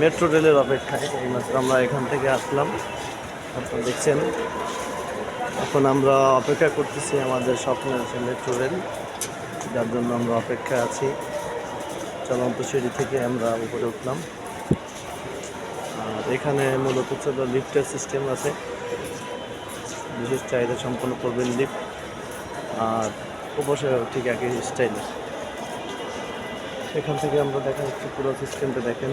Metro রেলের অপেক্ষায় এইমাত্র আমরা এখান থেকে আসলাম। আপনারা দেখছেন, এখন আমরা অপেক্ষা করতেছি আমাদের স্বপ্নের আছে মেট্রো রেল, যার জন্য আমরা অপেক্ষায় আছি। চলন্ত সিঁড়ি থেকে আমরা উপরে উঠলাম। আর এখানে মূলত ছিল লিফটের সিস্টেম আছে। বিশেষ চাহিদা সম্পন্ন করবেন লিফট আর উপসে ঠিক একই স্টাইলে। এখান থেকে আমরা দেখা যাচ্ছে পুরো সিস্টেমটা দেখেন।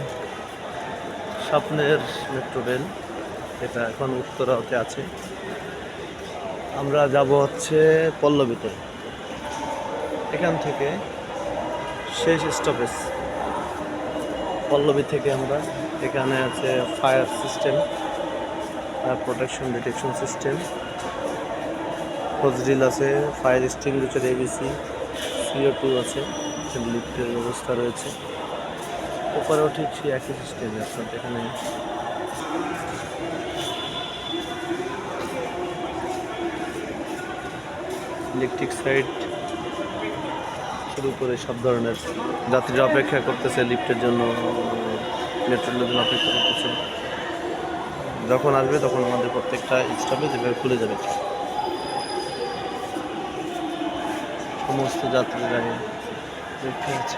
স্বপ্নের মেট্রো রেল এটা এখন উত্তরাতে আছে। আমরা যাব হচ্ছে পল্লবীতে এখান থেকে শেষ স্টপেজ পল্লবী থেকে আমরা এখানে আছে fire system fire protection detection system ফজরিল আছে ফায়ার এবিসি সিও টু আছে লিফটের ব্যবস্থা রয়েছে। ওপরেও ঠিক সেই একই সিস্টেম আপনার এখানে। ইলেকট্রিক সাইড শুরু করে সব ধরনের। যাত্রীরা অপেক্ষা করতেছে লিফটের জন্য মেট্রোর জন্য অপেক্ষা করতেছে। যখন আসবে তখন আমাদের প্রত্যেকটা স্টপেজ এভাবে খুলে যাবে। সমস্ত যাত্রীরা অপেক্ষা আছে।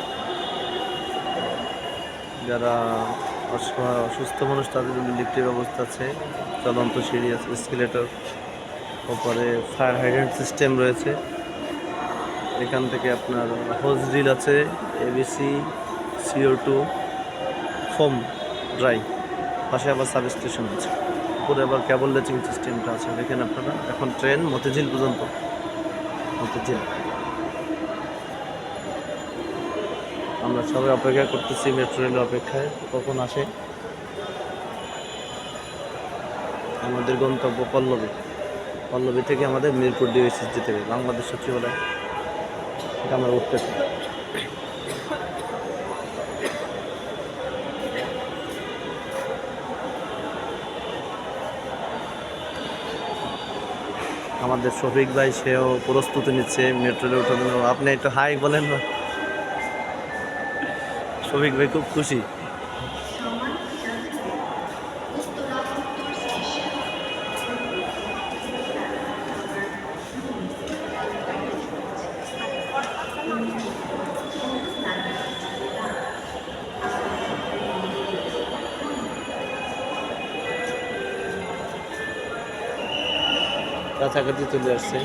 যারা অসুস্থ মানুষ, তাদের জন্য লিফটের ব্যবস্থা আছে। চলন্ত সিঁড়ি আছে এসকেলেটর ওপরে ফায়ার হাইড্রেন্ট সিস্টেম রয়েছে। এখান থেকে আপনার হোজ ড্রিল আছে ABC CO two foam dry পাশে আবার সাব স্টেশন আছে। উপরে আবার ক্যাবল লেচিং সিস্টেমটা আছে। দেখেন আপনারা, এখন ট্রেন মতিঝিল পর্যন্ত। মতিঝিল। আমরা সবাই অপেক্ষা করতেছি মেট্রো রেলের অপেক্ষায়। কখন আসে? আমাদের গন্তব্য পল্লবী। পল্লবী থেকে আমাদের মিরপুর ডিওসিস যেতে হবে। বাংলাদেশ সচিবালয়। এটা আমরা উঠতেছি আমাদের শফিক ভাই, সেও প্রস্তুতি নিচ্ছে মেট্রো রেলে জন্য। আপনি একটু হাই বলেন না? শফিক ভাই খুব খুশি। কাছাকাছি চলে আসছে।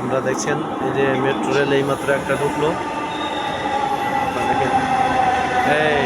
আপনারা দেখছেন এই যে মেট্রো রেল এইমাত্র একটা ঢুকলো। দেখেন। এই